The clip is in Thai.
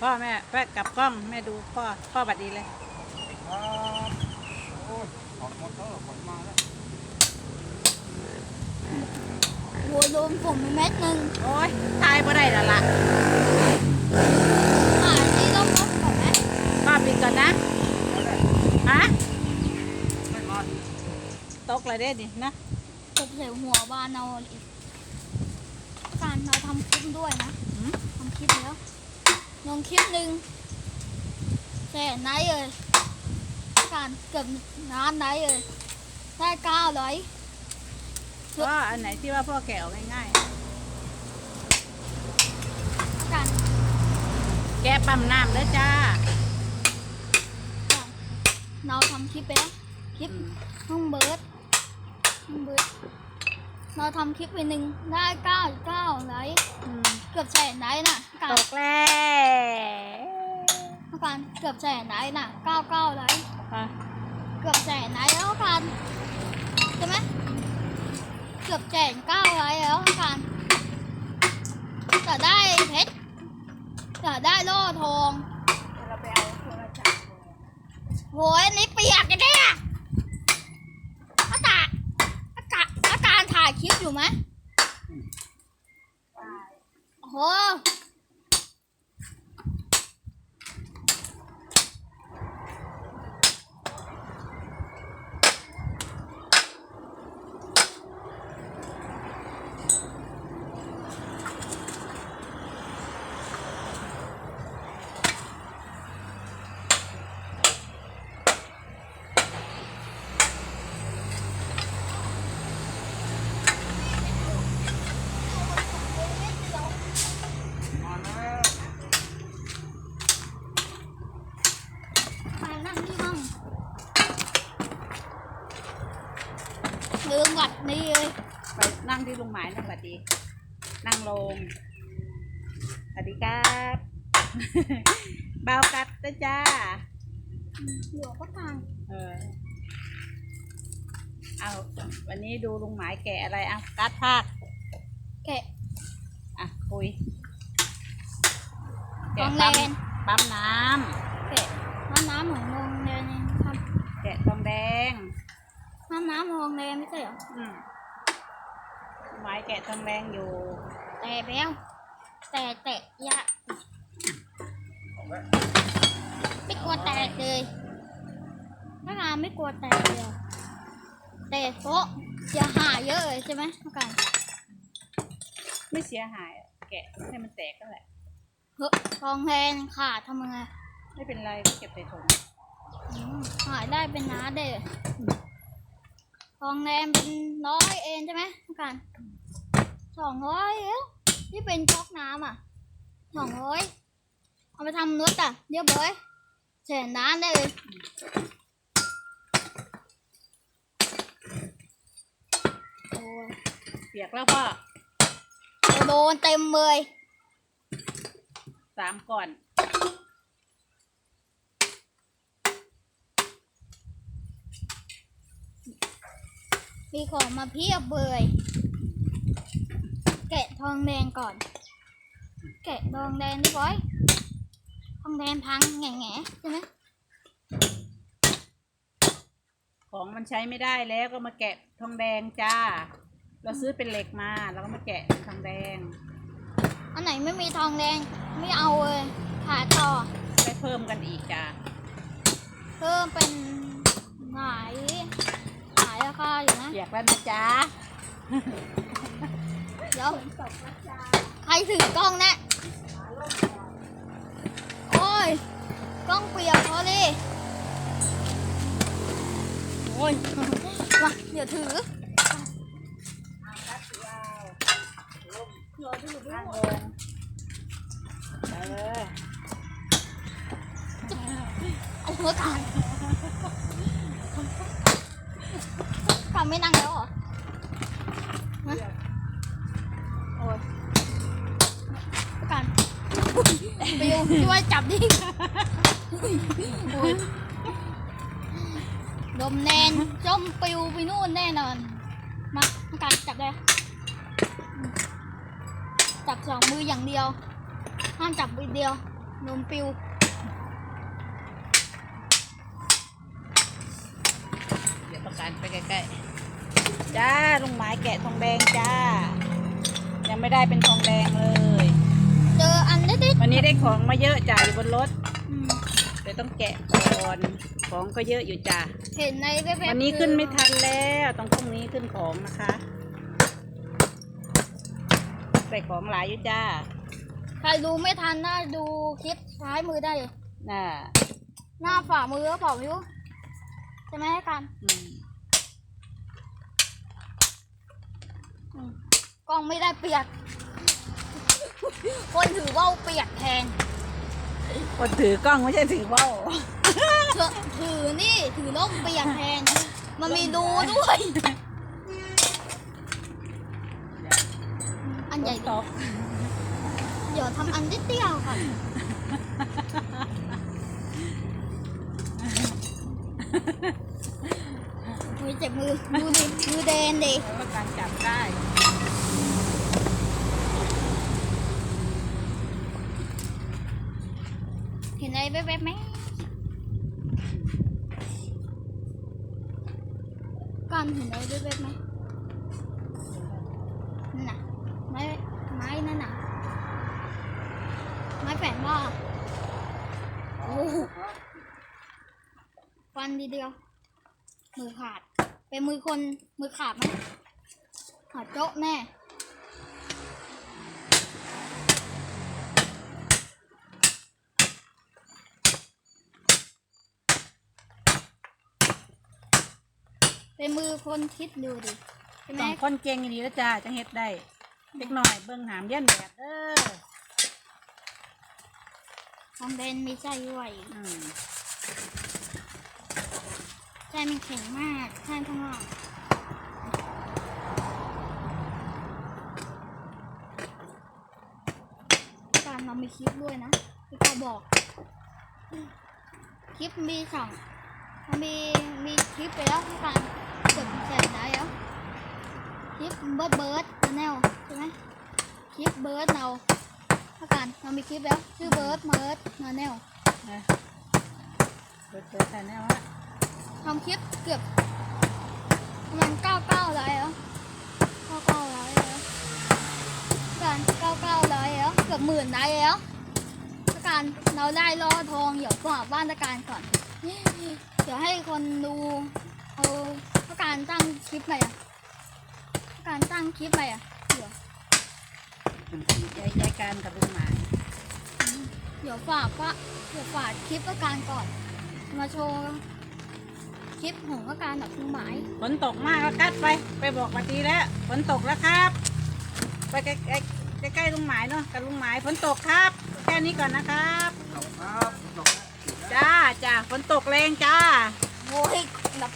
พ่อแม่แป๊กกลับกล้องแม่ดูพ่อพ่อบัดดีเลยครับโอ้ยถอดมอเตอร์ผลมาแล้วหัวโดนผมไปเม็ดหนึ่งโอ้ยตายบ่ได้แล้วล่ะหาที่ต้องลบก่อนไหมป้าปิดก่อนนะมาได้ฮะตกเลยเด้ดินะตบใส่หัวบ้านเอาอีกการเราทำคลิปด้วยนะ หืม ทำคลิปแล้วล งคลิปหนึ่งแต่ไหนเอ่ยการเกือบน้ำไหนเอ่ยได้เก้าร้อยพ่ออันไหนที่ว่าพ่อแกะออกง่ายการๆแกะปั๊มน้ำเด้อจ้าการเราทำคลิปไปแล้วคลิปอืมห้องเบิร์ดห้องเบิร์ดเราทำคลิปไปหนึ่งได้เก้าเก้าไลค์อืมเกือบแสนไลค์น่ะกาตรกแล้ว การเกือบแสนไลค์น่ะเก้าเก้าไลค์อะเกือบแสนไลค์แล้วการใช่ไหมเกือบแสนเก้าไลค์แล้วการจะได้เพชรจะได้โล่ทองเราไปเอาโทรศัพท์โหยอันนี้เปียกกันเนี่ยอากาศอากาศอาการถ่ายคลิปอยู่ไหมโอ้โห มาแล้ว มานั่งที่ห้อง ลืมวัดนี่เลยไปนั่งที่ลุงหมายนั่งบัดดี นั่งลงสวัสดีครับเบากัดนะจ้าหลวก็ทางเออเอาวันนี้ดูลุงหมายแกะอะไรอะกัดภาคแกะอะคุยแกะปั๊มงปั๊มน้แกะน้ำน้ำของโรง น้ำน้ำของโรงแรมไม่ใช่เหรออืมลุงหมายแกะทองแดงอยู่ แต่แล้วแต่แตะยะไม่กลัวแตกเลยถ้างานไม่กลัวแตกเลยอะแต่เพราะจะหายเยอะเลยใช่ไหมอาการไม่เสียหายอะแกะให้มันแตกก็แหละเฮ้ยทองแทนขาดทำไงไม่เป็นไรก็เก็บใส่ถุงอืมหายได้เป็นน้าเด้อ ทองแดงเป็นร้อยเองใช่ไหมอาการสองร้อยเอ้วนี่เป็นก๊อกน้ำอะสองร้อยเอาไปทำรถอะเรียบร้อยแสนน้ำได้เลยโอ้ยเปียกแล้วพ่อโดนเต็มเลยสามก่อน มีของมาเพียบเลย แกะทองแดงก่อน แกะทองแดงเรียบร้อย ทองแดงพังแง่แง่ๆใช่ไหมของมันใช้ไม่ได้แล้วก็มาแกะทองแดงจ้า เราซื้อเป็นเหล็กมาแล้วก็มาแกะเป็นทองแดง อันไหนไม่มีทองแดงไม่เอาเลยขายต่อ ไปเพิ่มกันอีกจ้า เพิ่มเป็นหลายหลายราคาอยู่นะ เปียกแล้วนะจ๊ะเดี๋ยวใครถือกล้องนะโอ้ยกล้องเปียกพอดิโอ้ยมาเดี๋ยวถือเดี๋ยวถือไปนั่งหมลดงเออเอาหัวถ่าย ทำไม่นั่งแล้วเหรอฮะโอ้ยประกันปิวช่วยจับดิโอ้ยลมแนนจมปิวไปนู่นแน่นอน มาประกันจับเลยจับสองมืออย่างเดียว ห้ามจับมือเดียวอนมปิว เดี๋ยว ประกันไปใกล้ๆ จ้าลุงหมายแกะทองแดงจ้า ยังไม่ได้เป็นทองแดงเลย เจออันเล็กวันนี้ได้ของมาเยอะจ้าอยู่บนรถๆอืมเดี๋ยวต้องแกะก่อน ของก็เยอะอยู่จ้าเห็นในเว็บๆวันนี้ขึ้นไม่คือทันแล้วต้องพรุ่งนี้ขึ้นของนะคะ ใส่ของหลายอยู่จ้า ใครดูไม่ทันน่าดูคลิปซ้ายมือได้เลยน่ะหน้าฝ่ามือก็ฝ่าวิว ใช่ไหมกันอืมอืมกล้องไม่ได้เปียก คนถือว่าวเปียกแทน คนถือกล้องไม่ใช่ถือว่าวเธอถือนี่ถือล่มเปียกแทน มันมีดูด้วย อันใหญ่ตกเดี๋ยวทำอันเตี้ยๆก่อน โอ้ยเจ็บมือดูดิมือแดงดิแล้วการจับได้เห็นอะไรแวบๆไหมกันเห็นอะไรแวบๆไหมนั่นน่ะไม้ไม้นั่นน่ะไม้แฝนว่าโอ้โห ฟันทีเดียว มือขาด เป็นมือคนมือขาดไหมขาดโจ๊ะแน่เป็นมือคนคิดดูดิใช่ไหมต้องคนเก่งดีแล้วจ้าจังเฮ็ดได้เล็กหน่อยเบิ่งหามเลี้ยนแบบเด้อของเดนมีไส้ด้วยอืม ไส้มันแข็งมากไส้ข้างล่างการเรามีคลิปด้วยนะพี่ก็บอก คลิปมีสองมีมีคลิปไปแล้วพี่การกดแชร์ได้แล้วคลิปเบิร์ดเบิร์ดแนลใช่ไหมคลิปเบิร์ดเราพี่การเรามีคลิปแล้วชื่อเบิร์ดเบิร์ดแนลนะเปิดเปิร์ดแต่แน่วะทำคลิปเกือบประมาณเก้าเก้าไลค์แล้วเก้าเก้าไลค์แล้วการเก้าเก้าไลค์แล้วเกือบหมื่นไลค์แล้วถ้าการเราได้ล่อทองเดี๋ยวกลับบ้านตะการก่อน เดี๋ยวให้คนดูเอาถ้าการตั้งคลิปอะไรอะถ้าการตั้งคลิปอะไรอะเดี๋ยวยายยายการกับลุงหมายเดี๋ยวฝากว่าเดี๋ยวฝากคลิปตะการก่อน มาโชว์ คลิปของตะการแบบคุณหมายฝนตกมากแล้วกัดไป ไปบอกปาตีแล้วฝนตกแล้วครับ ไปใกล้ใกล้ใกล้ใกล้ลุงหมายเนาะกับลุงหมายฝนตกครับ แค่นี้ก่อนนะครับครับจบแล้วจ้าจ้าฝนตกแรงจ้า โอ้ยแบบ